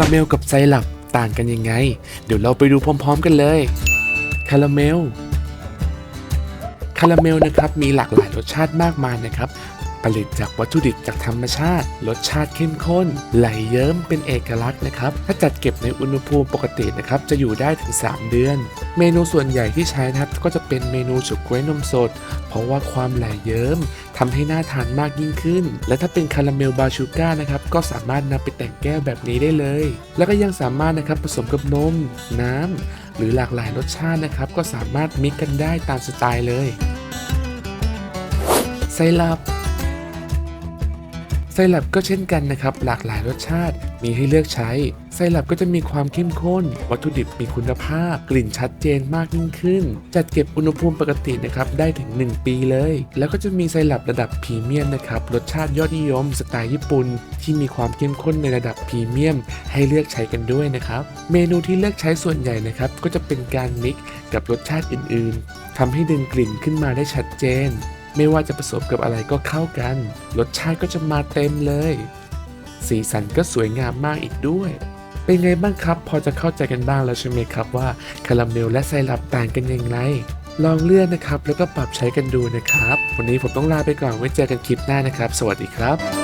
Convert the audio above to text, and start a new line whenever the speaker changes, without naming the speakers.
ราเมลกับไซรัปต่างกันยังไง เดี๋ยวเราไปดูพร้อม ๆ กันเลย คาราเมล คาราเมลนะครับมีหลากหลายรสชาติมากมายนะครับ ผลิตจากวัตถุดิบจากธรรมชาติ รสชาติเข้มข้น ไหลเยิ้มเป็นเอกลักษณ์นะครับ ถ้าจัดเก็บในอุณหภูมิปกตินะครับ จะอยู่ได้ถึง 3 เดือน เมนูส่วนใหญ่ที่ใช้นะครับก็จะเป็นเมนูฉาก๊วยนมสด เพราะว่าความไหลเยิ้ม ทำให้น่าทานมากยิ่งขึ้น และถ้าเป็นคาราเมลบาชูก้านะครับก็สามารถนำไปแต่งแก้วแบบนี้ได้เลย แล้วก็ยังสามารถนะครับผสมกับนม น้ำหรือหลากหลายรสชาตินะครับก็สามารถมิกกันได้ตามสไตล์เลยไซรัป ไซรัปก็เช่นกันนะครับ หลากหลายรสชาติมีให้เลือกใช้ ไซรัปก็จะมีความเข้มข้น วัตถุดิบมีคุณภาพ กลิ่นชัดเจนมากยิ่งขึ้น จัดเก็บอุณหภูมิปกตินะครับ ได้ถึง 1 ปีเลย แล้วก็จะมีไซรัประดับพรีเมียมนะครับ รสชาติยอดนิยมสไตล์ญี่ปุ่น ที่มีความเข้มข้นในระดับพรีเมียม ให้เลือกใช้กันด้วยนะครับ เมนูที่เลือกใช้ส่วนใหญ่นะครับ ก็จะเป็นการมิกกับรสชาติอื่น ๆทำให้ดึงกลิ่นขึ้นมาได้ชัดเจน ไม่ว่าจะผสมกับอะไรก็เข้ากัน รสชาติก็จะมาเต็มเลย สีสันก็สวยงามมากอีกด้วย เป็นไงบ้างครับ พอจะเข้าใจกันบ้างแล้วใช่ไหมครับว่าคาราเมลและไซรัปต่างกันอย่างไร ลองเลือกนะครับ แล้วก็ปรับใช้กันดูนะครับ วันนี้ผมต้องลาไปก่อนไว้เจอกันคลิปหน้านะครับ สวัสดีครับ